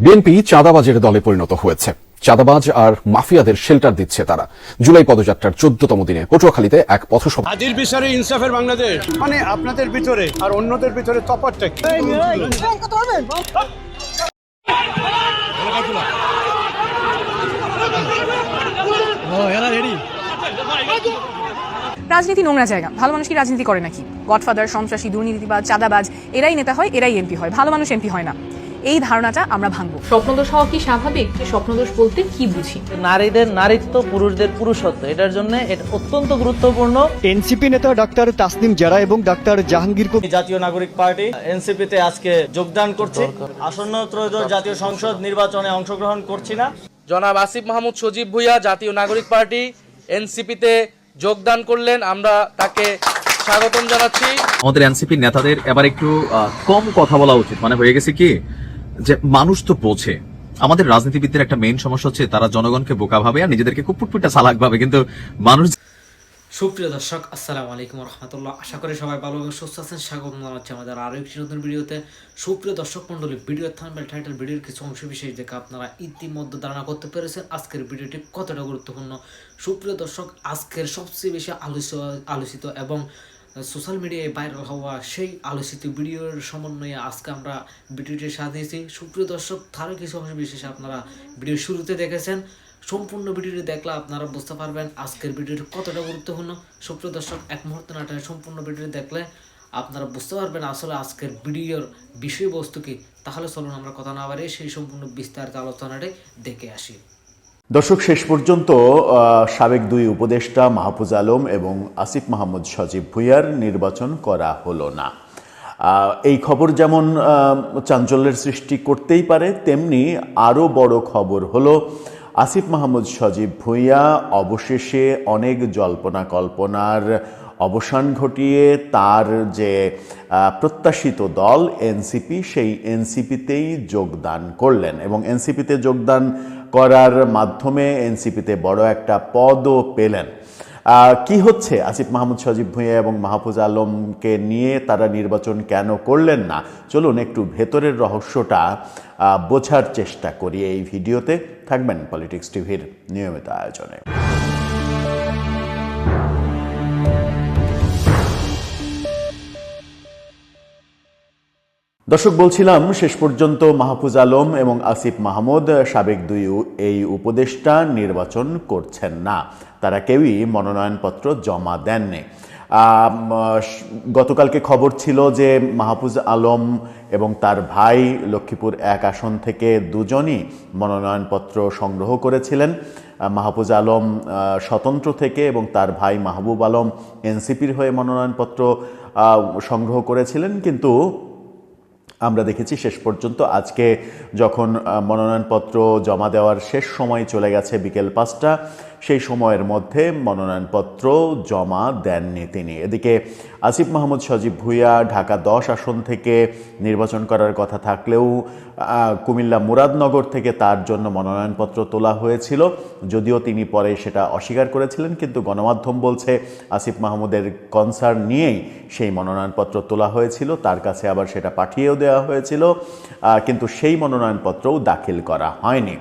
BNP চাঁদাবাজের দলে পরিণত হয়েছে। চাঁদাবাজ আর মাফিয়াদের শেল্টার দিচ্ছে তারা। জুলাই পদযাত্রার চোদ্দতম দিনে পটুয়াখালীতে এক পথসভা আদিল বিচারে ইনসাফের বাংলাদেশ। মানে আপনাদের ভিতরে আর অন্যদের ভিতরে তফাৎটা রাজনীতি নোংরা জায়গা। ভালো মানুষ কি রাজনীতি করে নাকি? গডফাদার সন্ত্রাসী দুর্নীতিবাজ চাঁদাবাজ এরাই নেতা হয় এরাই এমপি হয়। ভালো মানুষ এমপি হয় না। এই ধারণাটা আমরা ভাঙবো। স্বপ্নদোষ হওয়া কি স্বাভাবিক? স্বপ্নদোষ বলতে কি বুঝি? নারীদের নারীত্ব পুরুষদের পুরুষত্ব এটার জন্য এটা অত্যন্ত গুরুত্বপূর্ণ। এনসিপি নেতা ডাক্তার তাসনিম জারা এবং ডাক্তার জাহাঙ্গীর কবির জাতীয় নাগরিক পার্টি এনসিপিতে আজকে যোগদান করছি। আসন্ন ত্রয়োদশ জাতীয় সংসদ নির্বাচনে অংশগ্রহণ করছি না। জনাব আসিফ মাহমুদ সজীব ভুইয়া জাতীয় নাগরিক পার্টি এনসিপিতে যোগদান করলেন। আমরা তাকে স্বাগতম জানাচ্ছি। আমাদের এনসিপি নেতাদের এবার একটু কম কথা বলা উচিত। মানে হয়ে গেছে কি যে মানুষ তো বোঝে। আমাদের রাজনীতিবিদদের একটা মেইন সমস্যা হচ্ছে তারা জনগণকে বোকা ভাবে আর নিজেদেরকে খুব ফুটফুটে চালাক ভাবে। কিন্তু মানুষ সুপ্রিয় দর্শক, আসসালামু আলাইকুম রহমতুল্লাহ। আশা করি সবাই ভালো এবং সুস্থ আছেন। স্বাগত জানাচ্ছি আমাদের আরও একটি নতুন ভিডিওতে। সুপ্রিয় দর্শক মণ্ডলী, ভিডিও থাম্বেল টাইটেল ভিডিওর কিছু অংশ বিশেষ দেখে আপনারা ইতিমধ্যে ধারণা করতে পেরেছেন আজকের ভিডিওটি কতটা গুরুত্বপূর্ণ। সুপ্রিয় দর্শক, আজকের সবচেয়ে বেশি আলোচিত আলোচিত এবং সোশ্যাল মিডিয়ায় ভাইরাল হওয়া সেই আলোচিত ভিডিওর সমন্বয়ে আজকে আমরা ভিডিওটি সাজিয়েছি সুপ্রিয় দর্শক, তারও কিছু অংশ বিশেষে আপনারা ভিডিও শুরুতে দেখেছেন। সম্পূর্ণ ভিডিওটি দেখলে আপনারা বুঝতে পারবেন আজকের ভিডিওটি কতটা গুরুত্বপূর্ণ। সুপ্রিয় দর্শক, এক মুহূর্ত নাটে সম্পূর্ণ ভিডিওটি দেখলে আপনারা বুঝতে পারবেন আসলে আজকের ভিডিওর বিষয়বস্তু কি। তাহলে চলুন আমরা কথা না বাড়িয়ে সেই সম্পূর্ণ বিস্তারিত আলোচনাটি দেখে আসি। দর্শক, শেষ পর্যন্ত সাবেক দুই উপদেষ্টা মাহফুজ আলম এবং আসিফ মাহমুদ সজীব ভুইয়ার নির্বাচন করা হলো না। এই খবর যেমন চাঞ্চল্যের সৃষ্টি করতেই পারে, তেমনি আরও বড় খবর হলো, আসিফ মাহমুদ সজীব ভুইয়া অবশেষে অনেক জল্পনা কল্পনার অবসান ঘটিয়ে তার যে প্রত্যাশিত দল এনসিপি, সেই এনসিপিতেই যোগদান করলেন এবং এনসিপিতে যোগদান করার মাধ্যমে এনসিপিতে বড় একটা পদও পেলেন। কি হচ্ছে? আসিফ মাহমুদ, সজীব ভুঁইয়া এবং মাহফুজ আলমকে নিয়ে তারা নির্বাচন কেন করলেন না? চলুন একটু ভেতরের রহস্যটা বোঝার চেষ্টা করি এই ভিডিওতে। থাকবেন পলিটিক্স টিভির নিয়মিত আয়োজনে। দর্শক, বলছিলাম, শেষ পর্যন্ত মাহফুজ আলম এবং আসিফ মাহমুদ সাবেক দুই এই উপদেষ্টা নির্বাচন করছেন না। তারা কেউই মনোনয়নপত্র জমা দেননি। গতকালকে খবর ছিল যে মাহফুজ আলম এবং তার ভাই লক্ষ্মীপুর এক আসন থেকে দুজনই মনোনয়নপত্র সংগ্রহ করেছিলেন। মাহফুজ আলম স্বতন্ত্র থেকে এবং তার ভাই মাহবুব আলম এনসিপির হয়ে মনোনয়নপত্র সংগ্রহ করেছিলেন। কিন্তু আমরা দেখেছি শেষ পর্যন্ত। আজকে যখন মনোনয়নপত্র জমা দেওয়ার শেষ সময় চলে গেছে বিকেল পাঁচটা, সেই সময়ের মধ্যে মনোনয়নপত্র জমা দেননি তিনি। এদিকে আসিফ মাহমুদ, সজীব ভুইয়া, ঢাকা দশ আসন থেকে নির্বাচন করার কথা থাকলেও কুমিল্লা মুরাদনগর থেকে তার জন্য মনোনয়নপত্র তোলা হয়েছিল। যদিও তিনি পরে সেটা অস্বীকার করেছিলেন, কিন্তু গণমাধ্যম বলছে আসিফ মাহমুদের কনসার্ন নিয়েই সেই মনোনয়নপত্র তোলা হয়েছিল, তার কাছে আবার সেটা পাঠিয়েও দেওয়া হয়েছিল। কিন্তু সেই মনোনয়নপত্রও দাখিল করা হয়নি।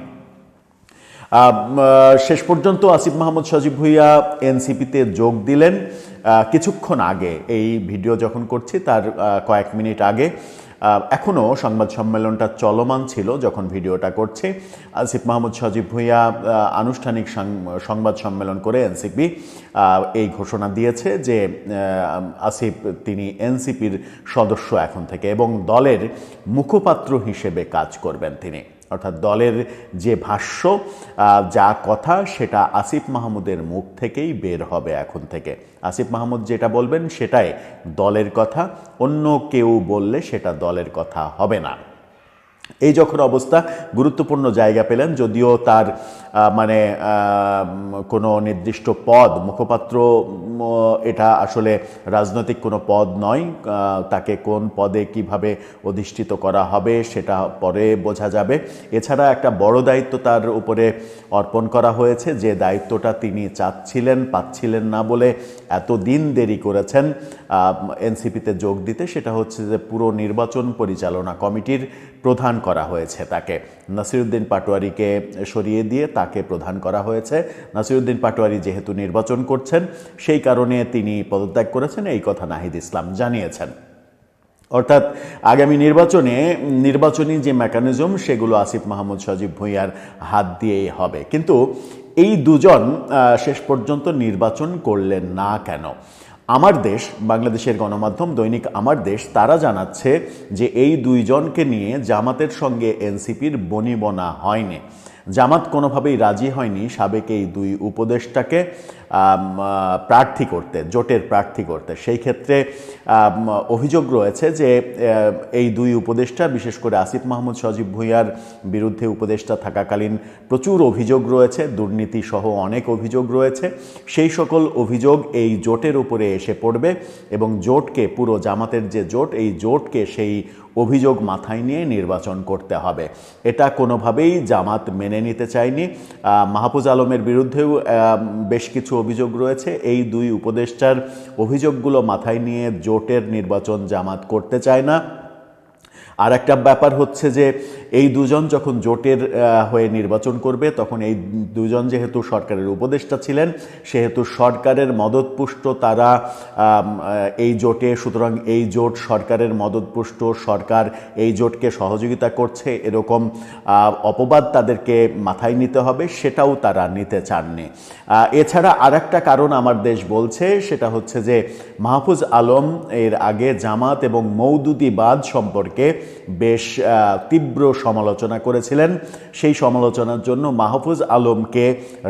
শেষ পর্যন্ত আসিফ মাহমুদ সজীব ভুইয়া এনসিপিতে যোগ দিলেন। কিছুক্ষণ আগে এই ভিডিও যখন করছি, তার কয়েক মিনিট আগে এখনও সংবাদ সম্মেলনটা চলমান ছিল যখন ভিডিওটা করছে। আসিফ মাহমুদ সজীব ভুইয়া আনুষ্ঠানিক সংবাদ সম্মেলন করে এনসিপি এই ঘোষণা দিয়েছে যে আসিফ তিনি এনসিপির সদস্য এখন থেকে এবং দলের মুখপাত্র হিসেবে কাজ করবেন তিনি। অর্থাৎ দলের যে ভাষ্য যা কথা সেটা আসিফ মাহমুদের মুখ থেকেই বের হবে এখন থেকে। আসিফ মাহমুদ যেটা বলবেন সেটাই দলের কথা, অন্য কেউ বললে সেটা দলের কথা হবে না। এই যখন অবস্থা, গুরুত্বপূর্ণ জায়গা পেলেন, যদিও তার মানে কোনো নির্দিষ্ট পদ, মুখপাত্র এটা আসলে রাজনৈতিক কোনো পদ নয়। তাকে কোন পদে কীভাবে অধিষ্ঠিত করা হবে সেটা পরে বোঝা যাবে। এছাড়া একটা বড় দায়িত্ব তার উপরে অর্পণ করা হয়েছে, যে দায়িত্বটা তিনি চাচ্ছিলেন, পাচ্ছিলেন না বলে এত দিন দেরি করেছেন এনসিপিতে যোগ দিতে, সেটা হচ্ছে যে পুরো নির্বাচন পরিচালনা কমিটির প্রধান করা হয়েছে তাকে। নাসিরুদ্দিন পাটোয়ারিকে সরিয়ে দিয়ে তাকে প্রধান করা হয়েছে। নাসিরুদ্দিন পাটোয়ারি যেহেতু নির্বাচন করছেন, সেই কারণে তিনি পদত্যাগ করেছেন, এই কথা নাহিদ ইসলাম জানিয়েছেন। অর্থাৎ আগামী নির্বাচনে নির্বাচনী যে মেকানিজম, সেগুলো আসিফ মাহমুদ, সজীব ভুঁইয়ার হাত দিয়েই হবে। কিন্তু এই দুজন শেষ পর্যন্ত নির্বাচন করলেন না কেন? আমার দেশ, বাংলাদেশের গণমাধ্যম দৈনিক আমার দেশ, তারা জানাচ্ছে যে এই দুইজনকে নিয়ে জামাতের সঙ্গে এনসিপির বনিবনা হয়নি। জামাত কোনোভাবেই রাজি হয়নি সাবেক এই দুই উপদেষ্টাকে প্রার্থী করতে, জোটের প্রার্থী করতে। সেই ক্ষেত্রে অভিযোগ রয়েছে যে এই দুই উপদেষ্টা, বিশেষ করে আসিফ মাহমুদ, সজীব ভুঁইয়ার বিরুদ্ধে উপদেষ্টা থাকাকালীন প্রচুর অভিযোগ রয়েছে দুর্নীতি সহ অনেক অভিযোগ রয়েছে। সেই সকল অভিযোগ এই জোটের উপরে এসে পড়বে এবং জোটকে, পুরো জামাতের যে জোট, এই জোটকে সেই অভিযোগ মাথায় নিয়ে নির্বাচন করতে হবে। এটা কোনোভাবেই জামাত মেনে নিতে চায়নি। মাহফুজ আলমের বিরুদ্ধেও বেশ কিছু অভিযোগ রয়েছে। এই দুই উপদেষ্টার অভিযোগগুলো মাথায় নিয়ে জোটের নির্বাচন জামাত করতে চায় না। আর একটা ব্যাপার হচ্ছে যে এই দুজন যখন জোটের হয়ে নির্বাচন করবে, তখন এই দুজন যেহেতু সরকারের উপদেষ্টা ছিলেন, সেহেতু সরকারের মদতপুষ্ট তারা এই জোটে, সুতরাং এই জোট সরকারের মদতপুষ্ট সরকার এই জোটকে সহযোগিতা করছে, এরকম অপবাদ তাদেরকে মাথায় নিতে হবে, সেটাও তারা নিতে চাননি। এছাড়া আর একটা কারণ আমার দেশ বলছে, সেটা হচ্ছে যে মাহফুজ আলম এর আগে জামাত এবং মৌদুদিবাদ সম্পর্কে বেশ তীব্র সমালোচনা করেছিলেন। সেই সমালোচনার জন্য মাহফুজ আলমকে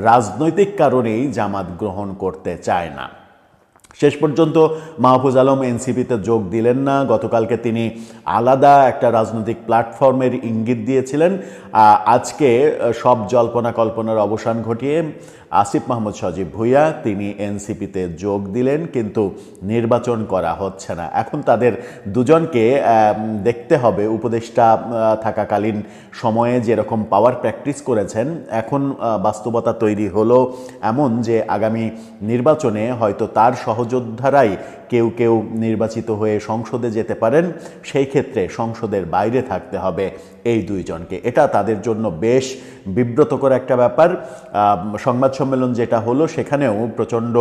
রাজনৈতিক কারণেই জামাত গ্রহণ করতে চায় না। শেষ পর্যন্ত মাহফুজ আলম এনসিপিতে যোগ দিলেন না। গতকালকে তিনি আলাদা একটা রাজনৈতিক প্ল্যাটফর্মের ইঙ্গিত দিয়েছিলেন। আজকে সব জল্পনা কল্পনার অবসান ঘটিয়ে আসিফ মাহমুদ সজীব ভুইয়া, তিনি এনসিপিতে যোগ দিলেন, কিন্তু নির্বাচন করা হচ্ছে না। এখন তাদের দুজনকে দেখতে হবে। উপদেষ্টা থাকাকালীন সময়ে যেরকম পাওয়ার প্র্যাকটিস করেছেন, এখন বাস্তবতা তৈরি হলো এমন যে আগামী নির্বাচনে হয়তো তার সহযোদ্ধারাই কেউ কেউ নির্বাচিত হয়ে সংসদে যেতে পারেন, সেই ক্ষেত্রে সংসদের বাইরে থাকতে হবে এই দুইজনকে। এটা তাদের জন্য বেশ বিব্রতকর একটা ব্যাপার। সংবাদ সম্মেলন যেটা হলো, সেখানেও প্রচণ্ড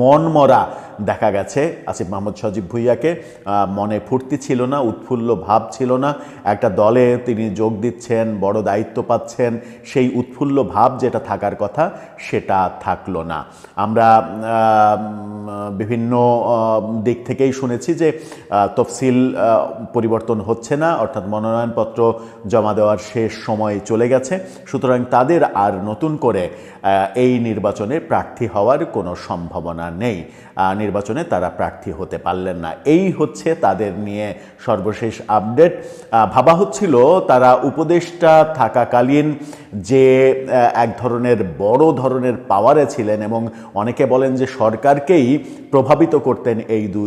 মন মরা দেখা গেছে আসিফ মাহমুদ সজীব ভুইয়াকে। মনে ফুর্তি ছিল না, উৎফুল্ল ভাব ছিল না। একটা দলে তিনি যোগ দিচ্ছেন, বড় দায়িত্ব পাচ্ছেন, সেই উৎফুল্ল ভাব যেটা থাকার কথা, সেটা থাকল না। আমরা বিভিন্ন দিক থেকেই শুনেছি যে তফসিল পরিবর্তন হচ্ছে না, অর্থাৎ মনোনয়নপত্র জমা দেওয়ার শেষ সময় চলে গেছে। সুতরাং তাদের আর নতুন করে এই নির্বাচনে প্রার্থী হওয়ার কোনো সম্ভাবনা নেই। নির্বাচনে তারা প্রার্থী হতে পারলেন না। এই হচ্ছে তাদের নিয়ে সর্বশেষ আপডেট। ভাবা হচ্ছিল তারা উপদেষ্টা থাকাকালীন যে এক ধরনের বড় ধরনের পাওয়ারে ছিলেন এবং অনেকে বলেন যে সরকারকেই প্রভাবিত করতেন এই দুই